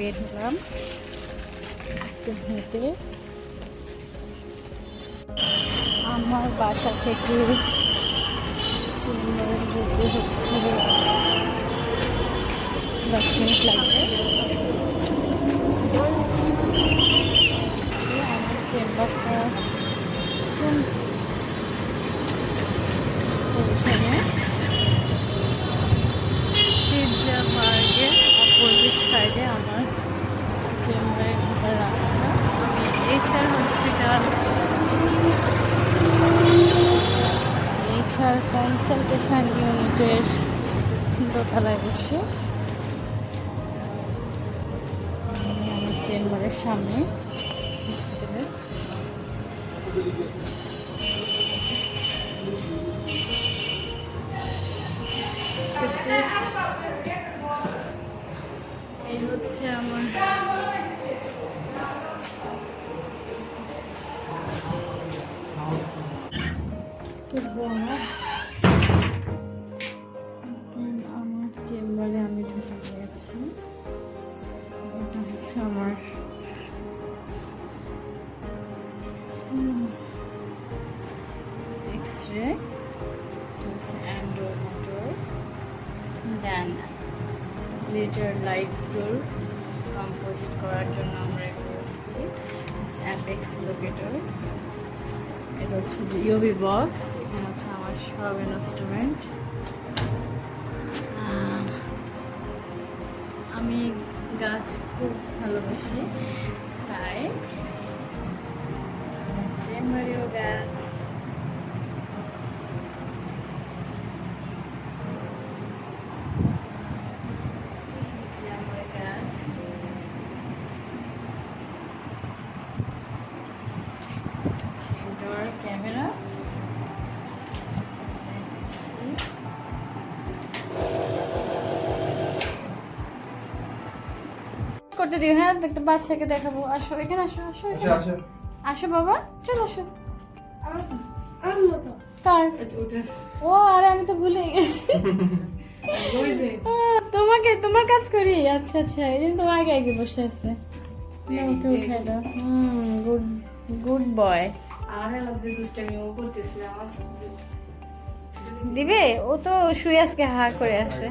বের হলাম। হেঁটে। আমার বাসা থেকে চেম্বার যেতে হচ্ছে দশ মিনিট লাগবে। এইচআর হসপিটাল এইচআর কনসালটেশন ইউনিটের দোতলায় বসে। আমি আমার চেম্বারের সামনে হসপিটালের এই হচ্ছে আমার খুব বড় আমার চেম্বারে আমি ঢুকে গিয়েছি এটা হচ্ছে আমার এক্স রে হচ্ছে অ্যান্ডো মোটর দেন লেজার লাইটগুলো কম্পোজিট করার জন্য আমরা ইউজ করি অ্যাপেক্স লোকেটর এটা হচ্ছে ইউবি বক্স এখানে হচ্ছে আমার সব ইনস্ট্রুমেন্ট আমি গাছ খুব ভালোবাসি, তাই। চেম্বারেও গাছ এই যে আমার গাছ ইনডোর ক্যামেরা করতে দিও হ্যাঁ? একটা বাচ্চাকে দেখাবো। আসো এখানে আসো আসো। আসো আসো। বাবা চলো আসো। কার? ও আরে আমি তো ভুলে গেছি। তোমাকে তোমার কাজ করি? আচ্ছা আচ্ছা এই জন্য তোমার আগে আগে বসে আছে। ওকে উঠে দাও। হুম গুড গুড বয় দিবে? ও তো শুয়ে আজকে হা করে আছে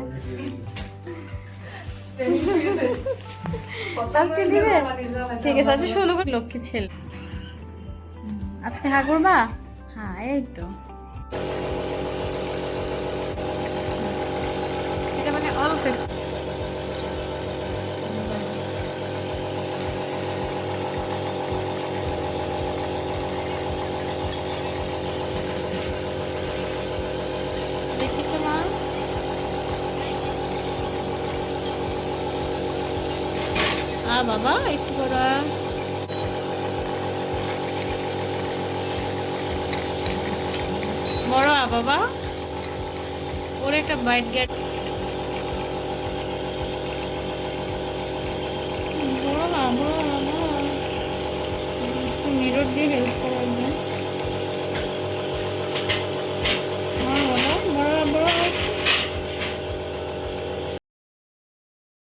আজকে দিবে? ঠিক আছে আচ্ছা ষোলো করে। লক্ষ্মী ছেলে। আজকে হা করবা? হ্যাঁ এই তো। এটা মানে অল্প আ বাবা একটু করা বড় আ বাবা। ওর একটা বাইট গেট